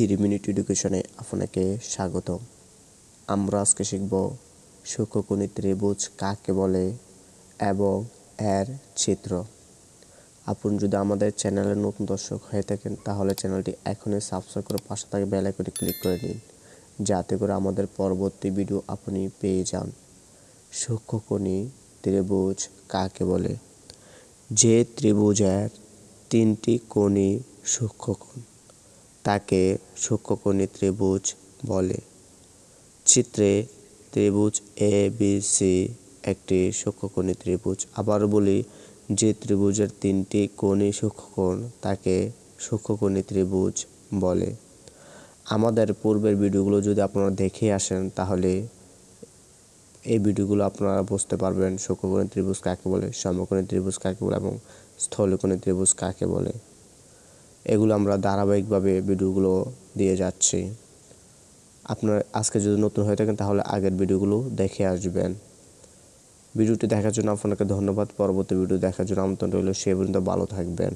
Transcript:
Three minute এডুকেশনে আপনাকে স্বাগতম। আমরা আজকে শিখব সূক্ষ্মকণি ত্রিভুজ কাকে বলে এবং এর চিত্র। আপনি যদি আমাদের চ্যানেলের নতুন দর্শক হয়ে থাকেন, তাহলে চ্যানেলটি এখনই সাবস্ক্রাইব করে পাশে থাকা বেল আইকনে ক্লিক করে নিন যাতে করে আমাদের পরবর্তী ভিডিও আপনি পেয়ে যান। সূক্ষ্মকণি ত্রিভুজ কাকে বলে? যে ত্রিভুজের তিনটি কোণই সূক্ষ্মকোণ। তাকে সূক্ষ্মকোণী ত্রিভুজ বলে। চিত্রে ত্রিভুজ এ বি সি একটি সূক্ষ্মকোণী ত্রিভুজ। আবার বলি, যে ত্রিভুজের তিনটি কোণই সূক্ষ্মকোণ তাকে সূক্ষ্মকোণী ত্রিভুজ বলে। আমাদের পূর্বের ভিডিওগুলো যদি আপনারা দেখে আসেন, তাহলে এই ভিডিওগুলো আপনারা বুঝতে পারবেন সূক্ষ্মকোণী ত্রিভুজ কাকে বলে, সমকোণী ত্রিভুজ কাকে বলে এবং স্থলকোণী ত্রিভুজ কাকে বলে। এগুলো আমরা ধারাবাহিকভাবে ভিডিওগুলো দিয়ে যাচ্ছি। আপনার আজকে যদি নতুন হয়ে থাকেন, তাহলে আগের ভিডিওগুলো দেখে আসবেন। ভিডিওটি দেখার জন্য আপনাকে ধন্যবাদ। পরবর্তী ভিডিও দেখার জন্য আমন্ত্রণ রইল। সে পর্যন্ত ভালো থাকবেন।